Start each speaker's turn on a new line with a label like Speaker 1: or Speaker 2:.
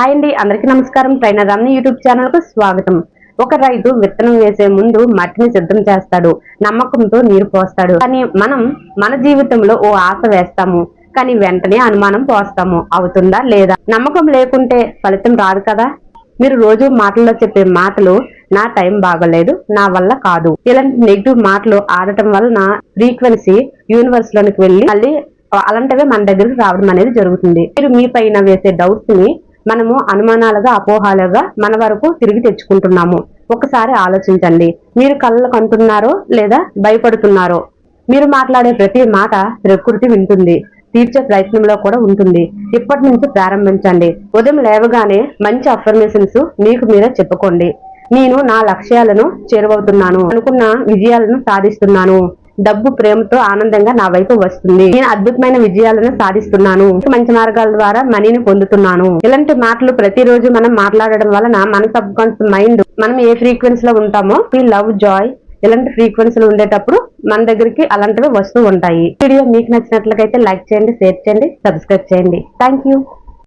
Speaker 1: Hi అండి అందరికీ నమస్కారం. ట్రైనర్ రమ్ని యూట్యూబ్ ఛానల్కు స్వాగతం. ఒక రైతు విత్తనం వేసే ముందు మట్టిని సిద్ధం చేస్తాడు. నమ్మకంతో నీరు పోస్తాడు. కానీ మనం మన జీవితంలో ఓ ఆశ వేస్తాము. కానీ వెంటనే అనుమానం పోస్తాము. అవుతుందా లేదా? నమ్మకం లేకుంటే ఫలితం రాదు కదా? మీరు రోజు మాటల్లో చెప్పే మాటలు నా టైం బాగలేదు నా వల్ల కాదు. ఇలాంటి నెగిటివ్ మాటలు ఆడటం వలన ఫ్రీక్వెన్సీ యూనివర్స్ లోనికి వెళ్ళి మళ్ళీ అలాంటివే మన దగ్గరికి రావడం అనేది జరుగుతుంది. మీరు మీ పైన వేసే డౌట్స్ని మనము అనుమానాలుగా అపోహాలుగా మన వరకు తిరిగి తెచ్చుకుంటున్నాము. ఒకసారి ఆలోచించండి. మీరు కళ్ళ కంటున్నారో లేదా భయపడుతున్నారో? మీరు మాట్లాడే ప్రతి మాట ప్రకృతి వింటుంది. తీర్చే ప్రయత్నంలో కూడా ఉంటుంది. ఇప్పటి నుంచి ప్రారంభించండి. ఉదయం లేవగానే మంచి అఫర్మేషన్స్ మీకు మీరే చెప్పుకోండి. నేను నా లక్ష్యాలను చేరువవుతున్నాను. అనుకున్న విజయాలను సాధిస్తున్నాను. డబ్బు ప్రేమతో ఆనందంగా నా వైపు వస్తుంది. నేను అద్భుతమైన విజయాలను సాధిస్తున్నాను. మంచి మార్గాల ద్వారా మనీని పొందుతున్నాను. ఇలాంటి మాటలు ప్రతిరోజు మనం మాట్లాడడం వలన మన సబ్ కాన్షియస్ మైండ్ మనం ఏ ఫ్రీక్వెన్సీ లో ఉంటామో ఈ లవ్ జాయ్ ఇలాంటి ఫ్రీక్వెన్సీలు ఉండేటప్పుడు మన దగ్గరికి అలాంటివి వస్తూ ఉంటాయి. వీడియో మీకు నచ్చినట్లయితే లైక్ చేయండి షేర్ చేయండి సబ్స్క్రైబ్ చేయండి. Thank you